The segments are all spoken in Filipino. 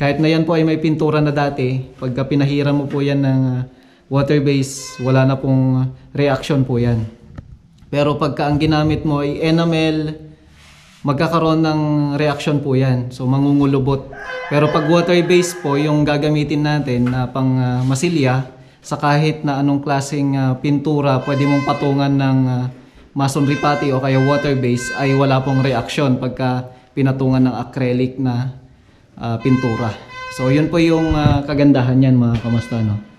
Kahit na yan po ay may pintura na dati, pagka pinahiram mo po yan ng ah, water base, wala na pong reaction po yan. Pero pagka ang ginamit mo ay enamel, magkakaroon ng reaction po yan. So mangungulubot. Pero pag water base po, yung gagamitin natin na pang ah, masilya, sa kahit na anong klaseng ah, pintura, pwede mong patungan ng ah, masonry putty o kaya water base, ay wala pong reaction pagka pinatungan ng acrylic na ah, pintura. So yun po yung ah, kagandahan yan mga kamasta. No?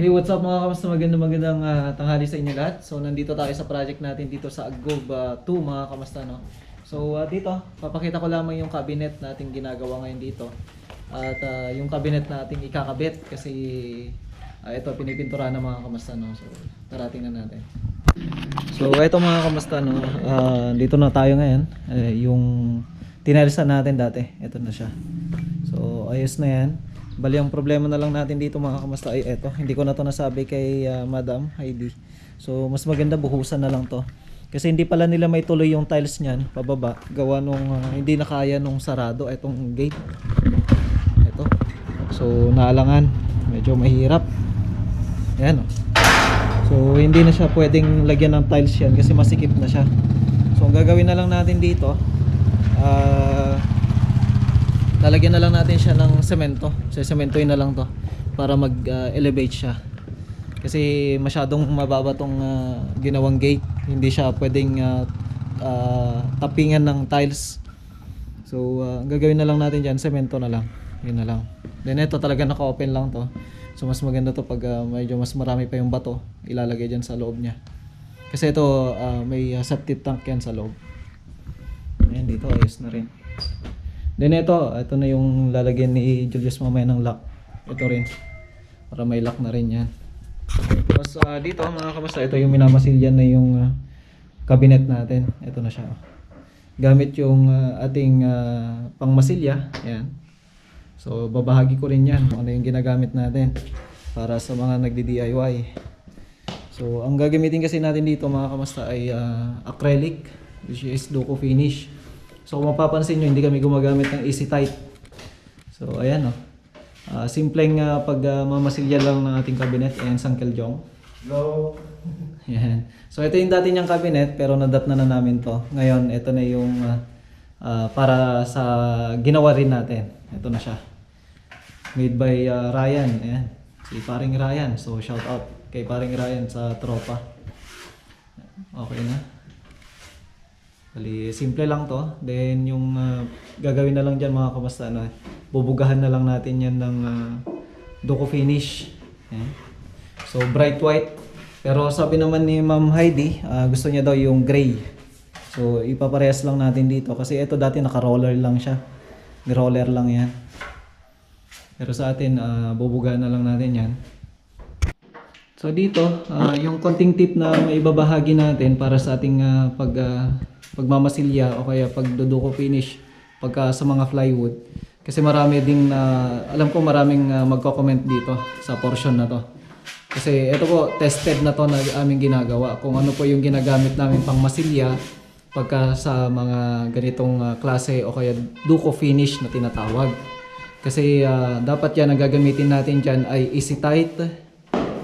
Hey, what's up mga kamusta? Magandang magandang ah, tanghali sa inyo lahat. So, nandito tayo sa project natin dito sa Agov 2 mga kamusta, no? So, ah, dito, papakita ko lamang yung cabinet natin ginagawa ngayon dito. At ah, yung cabinet natin ikakabit kasi ah, ito, pinipintura ng mga kamusta, no? So, tara tingnan natin. So, ito mga kamusta, no? Ah, dito na tayo ngayon. Eh, yung tinalisan natin dati, ito na siya. So, ayos na yan. Bali, ang problema na lang natin dito mga kamusta ay eto. Hindi ko na to nasabi kay ah, Madam Heidi. So, mas maganda buhusan na lang to. Kasi hindi pala nila may tuloy yung tiles niyan pababa. Gawa nung ah, hindi na kaya nung sarado itong gate. Ito. So, naalangan. Medyo mahirap. Ayan oh. So, hindi na siya pwedeng lagyan ng tiles yan kasi masikip na siya. So, ang gagawin na lang natin dito, ah, lalagyan na lang natin siya ng semento. So, sementoin na lang to para mag-elevate siya. Kasi masyadong mababa tong ah, ginawang gate. Hindi siya pwedeng ah, ah, tapingan ng tiles. So, ang gagawin na lang natin dyan, semento na lang. Yun na lang. Then ito talaga naka-open lang to. So, mas maganda to pag ah, medyo mas marami pa yung bato ilalagay dyan sa loob niya. Kasi ito, ah, may ah, septic tank yan sa loob. Ayan, dito ayos na rin. Then ito, ito na yung lalagyan ni Julius mamaya ng lock. Ito rin. Para may lock na rin yan. Tapos ah, dito mga kamusta, ito yung minamasilyan na yung ah, cabinet natin. Ito na siya. oh. Gamit yung ah, ating ah, pangmasilya. Ayan. So babahagi ko rin yan ano yung ginagamit natin para sa mga nagdi-DIY. So ang gagamitin kasi natin dito mga kamusta ay ah, acrylic which is Duco finish. So kung mapapansin nyo, hindi kami gumagamit ng easy tight. So ayan o. Ah, simpleng uh, pagmamasilya lang ng ating cabinet. Ayan, Sangkel Jong. Hello. Ayan. So ito yung dati niyang cabinet pero nadat na na namin to. Ngayon, ito na yung ah, ah, para sa ginawa rin natin. Ito na siya. Made by ah, Ryan. Ayan. Si paring Ryan. So shout out kay paring Ryan sa tropa. Okay na. Bali, simple lang to. Then yung ah, gagawin na lang dyan mga kamasta na bubugahan na lang natin yan ng uh, Duco finish. Ayan. So bright white. Pero sabi naman ni Ma'am Heidi, ah, gusto niya daw yung gray. So ipaparehas lang natin dito kasi ito dati naka-roller lang siya. Roller lang yan. Pero sa atin, ah, bubugahan na lang natin yan. So dito, ah, yung konting tip na maibabahagi natin para sa ating ah, pag ah, pagmamasilya o kaya pagduduko finish pagka sa mga plywood. Kasi marami ding na alam ko maraming ah, magko-comment dito sa portion na to. Kasi ito po tested na to na aming ginagawa kung ano po yung ginagamit namin pang masilya pagka sa mga ganitong ah, klase o kaya duko finish na tinatawag. Kasi ah, dapat yan ang gagamitin natin dyan ay easy tight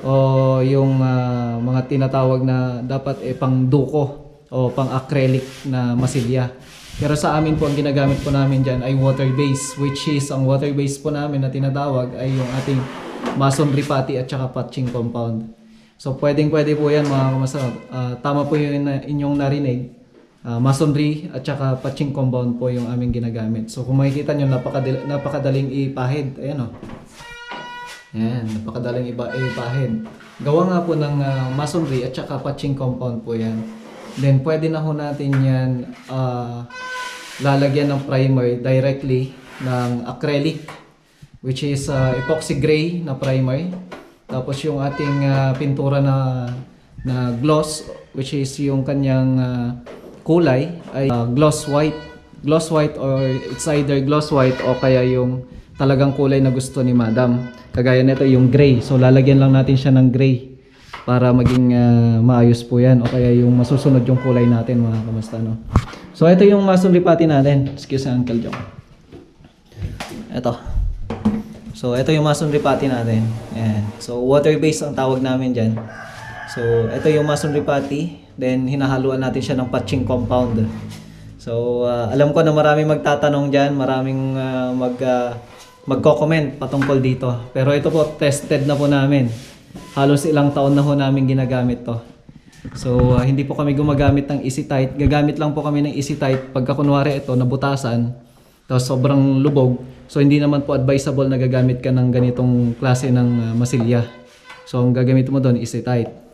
o yung ah, mga tinatawag na dapat eh, pang duko o pang acrylic na masilya. Pero sa amin po ang ginagamit po namin dyan ay water base which is ang water base po namin na tinatawag ay yung ating masonry putty at saka patching compound. So pwedeng pwede po yan mga kamasarap. Ah, tama po yung na- inyong narinig. Ah, masonry at saka patching compound po yung aming ginagamit. So kung makikita nyo napakadali, napakadaling ipahid. Ayan o. Yan, napakadaling iba ipahid. Gawa nga po ng ah, masonry at saka patching compound po yan. Then pwede na ho natin yan ah, lalagyan ng primer directly ng acrylic which is ah, epoxy gray na primer. Tapos yung ating ah, pintura na na gloss which is yung kanyang ah, kulay ay ah, gloss white. Gloss white or it's either gloss white o kaya yung talagang kulay na gusto ni Madam. Kagaya nito yung gray. So lalagyan lang natin siya ng gray. para maging ah, maayos po yan o kaya yung masusunod yung kulay natin mga kamusta no. So ito yung masonry pati natin. Excuse Uncle Joe. Ito. So ito yung masonry natin. Ayan. So water based ang tawag namin dyan. So ito yung masonry. Then hinahaluan natin siya ng patching compound. So ah, alam ko na maraming magtatanong dyan. Maraming ah, mag ah, magko-comment patungkol dito. Pero ito po tested na po namin. Halos ilang taon na ho namin ginagamit to. So, ah, hindi po kami gumagamit ng Easy Tight. Gagamit lang po kami ng Easy Tight pagka kunwari ito nabutasan, tapos sobrang lubog. So, hindi naman po advisable na gagamit ka ng ganitong klase ng ah, masilya. So, ang gagamit mo doon, Easy Tight.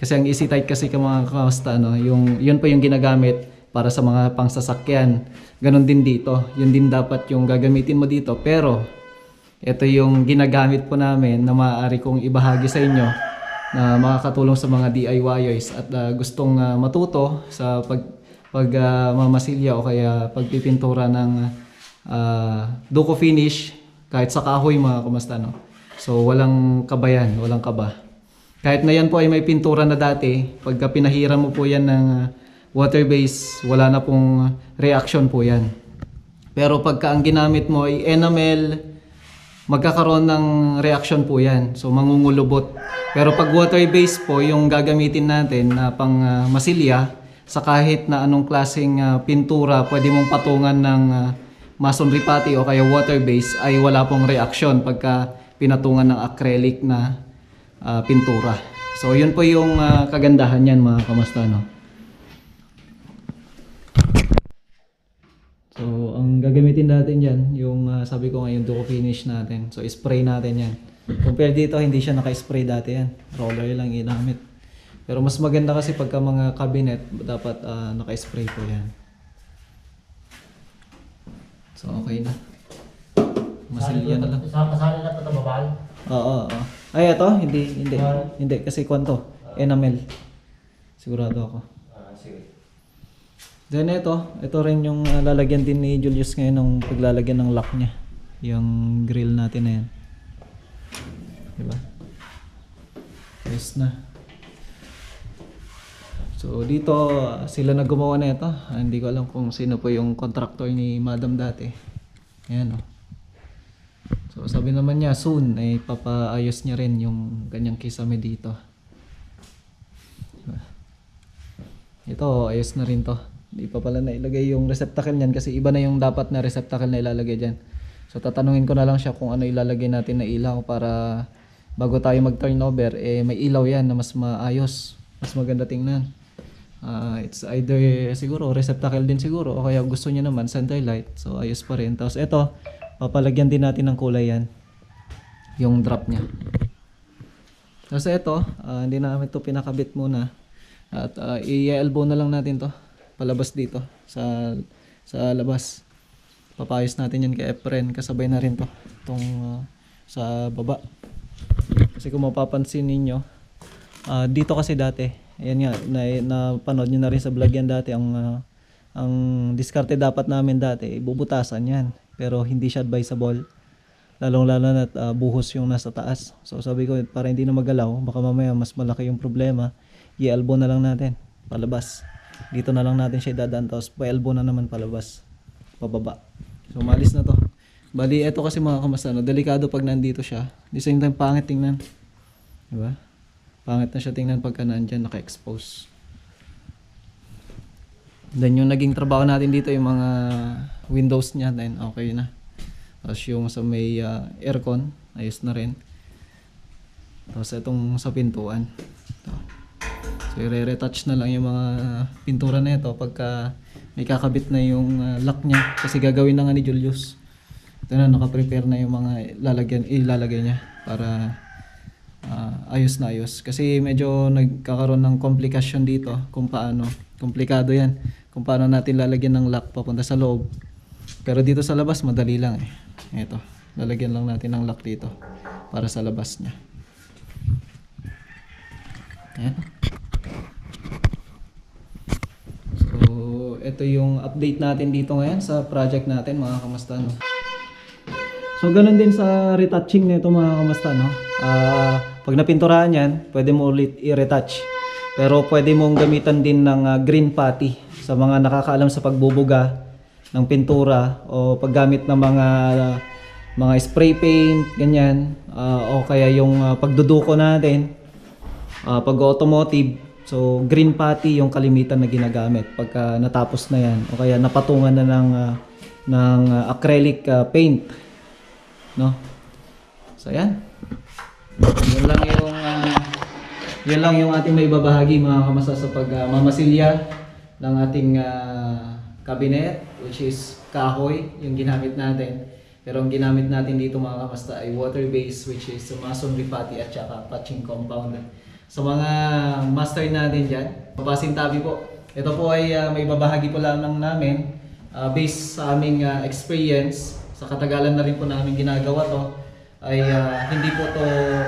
Kasi ang Easy Tight kasi ka mga kamusta, no? yung, yun po yung ginagamit para sa mga pangsasakyan. Ganon din dito. Yun din dapat yung gagamitin mo dito. Pero, ito yung ginagamit po namin na maaari kong ibahagi sa inyo na makakatulong sa mga DIYers at uh, gustong uh, matuto sa pag pag uh, mamasilya o kaya pagpipintura ng uh, duko finish kahit sa kahoy mga kumasta no. So walang kabayan, walang kaba. Kahit na yan po ay may pintura na dati, pagka pinahiram mo po yan ng uh, water base, wala na pong reaction po yan. Pero pagka ang ginamit mo ay enamel, magkakaroon ng reaction po yan. So mangungulubot. Pero pag water-based po, yung gagamitin natin na pang ah, masilya, sa kahit na anong klaseng ah, pintura, pwede mong patungan ng uh, masonry putty o kaya water-based, ay wala pong reaction pagka pinatungan ng acrylic na ah, pintura. So yun po yung ah, kagandahan yan mga kamusta no. So, ang gagamitin natin yan, yung ah, sabi ko ngayon, duko finish natin. So, spray natin yan. Compare dito, hindi siya naka-spray dati yan. Roller lang ginamit. Pero mas maganda kasi pagka mga cabinet, dapat ah, naka-spray po yan. So, okay na. Masilya na lang. Sa kasali na ito babal. Oo, oo. Ay, ito? Hindi, hindi. Hindi, kasi kwanto? Enamel. Sigurado ako. Ah, sige. Then ito, ito rin yung uh, lalagyan din ni Julius ngayon ng paglalagyan ng lock niya. Yung grill natin na yan. Diba? Yes na. So dito sila na gumawa na ito. Ah, hindi ko alam kung sino po yung contractor ni Madam dati. Ayan oh. So sabi naman niya soon ay papaayos niya rin yung ganyang kisame dito. Ito, ayos na rin to. Hindi pa pala nailagay yung receptacle niyan kasi iba na yung dapat na receptacle na ilalagay dyan. So tatanungin ko na lang siya kung ano ilalagay natin na ilaw para bago tayo mag turnover eh may ilaw yan na mas maayos, mas maganda tingnan. Ah, it's either siguro receptacle din siguro o kaya gusto niya naman center light. So ayos pa rin. Tapos ito, papalagyan din natin ng kulay yan. Yung drop niya. Tapos ito, ah, hindi namin to pinakabit muna. At uh, i-elbow na lang natin to palabas dito sa sa labas. Papayos natin yan kay Efren kasabay na rin to tong ah, sa baba. Kasi kung mapapansin ninyo, ah, dito kasi dati, ayan nga, na, napanood nyo na rin sa vlog yan dati, ang, ah, ang diskarte dapat namin dati, bubutasan yan. Pero hindi siya advisable. Lalong lalo na ah, buhos yung nasa taas. So sabi ko, para hindi na magalaw, baka mamaya mas malaki yung problema, i-elbow na lang natin, palabas. Dito na lang natin siya idadaan, tapos pa-elbow na naman palabas, pababa. So malis na to. Bali, eto kasi mga kamasano, delikado pag nandito siya. The same time, pangit tingnan. Diba? Pangit na siya tingnan pagka nandyan, naka-expose. Then yung naging trabaho natin dito, yung mga windows niya, then okay na. Tapos yung sa may ah, aircon, ayos na rin. Tapos itong sa pintuan. Ito. So i-retouch na lang yung mga pintura na ito pagka may kakabit na yung ah, lock niya. Kasi gagawin na nga ni Julius. Ito na, nakaprepare na yung mga lalagyan, ilalagay niya para ah, ayos na ayos. Kasi medyo nagkakaroon ng komplikasyon dito kung paano. Komplikado yan. Kung paano natin lalagyan ng lock papunta sa loob. Pero dito sa labas, madali lang eh. Ito, lalagyan lang natin ng lock dito para sa labas niya. Ayan. So, ito yung update natin dito ngayon sa project natin mga kamasta no. So, ganun din sa retouching nito mga kamasta no. Ah, Pag napinturahan yan, pwede mo ulit i-retouch. Pero pwede mong gamitan din ng ah, green putty sa mga nakakaalam sa pagbubuga ng pintura o paggamit ng mga mga spray paint, ganyan. Ah, o kaya yung ah, pagduduko natin, ah, pag automotive, so green putty yung kalimitan na ginagamit pagka natapos na yan o kaya napatungan na ng ah, ng ah, acrylic ah, paint. No? So yan. Yun lang yung ah, yun lang yung ating may babahagi mga kamasa sa pagmamasilya ng ating ah, cabinet which is kahoy yung ginamit natin. Pero ang ginamit natin dito mga kamasta ay water base which is masonry putty at saka patching compound. Sa mga master natin dyan, papasintabi po. Ito po ay ah, may babahagi po lamang namin ah, based sa aming ah, experience. Sa katagalan na rin po namin ginagawa to ay ah, hindi po to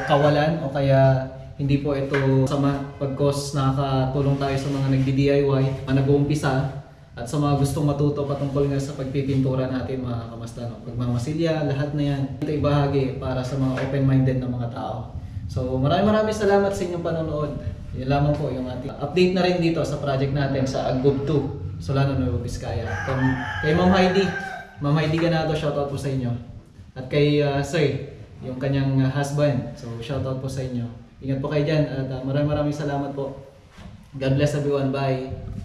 kawalan o kaya hindi po ito sama pagkos nakakatulong tayo sa mga nagdi-DIY, nag-uumpisa at sa mga gustong matuto patungkol nga sa pagpipintura natin mga kamasta no? pagmamasilya, lahat na yan ito ibahagi para sa mga open-minded na mga tao. So maraming maraming salamat sa inyong panonood. Yun lamang po yung ating update na rin dito sa project natin sa Agub 2 Solano Nuevo Vizcaya. Kay, kay Ma'am Heidi Ma'am Heidi Ganado shoutout po sa inyo. At kay uh, Sir yung kanyang husband. So shoutout po sa inyo. Ingat po kayo dyan at uh, maraming maraming salamat po. God bless everyone. Bye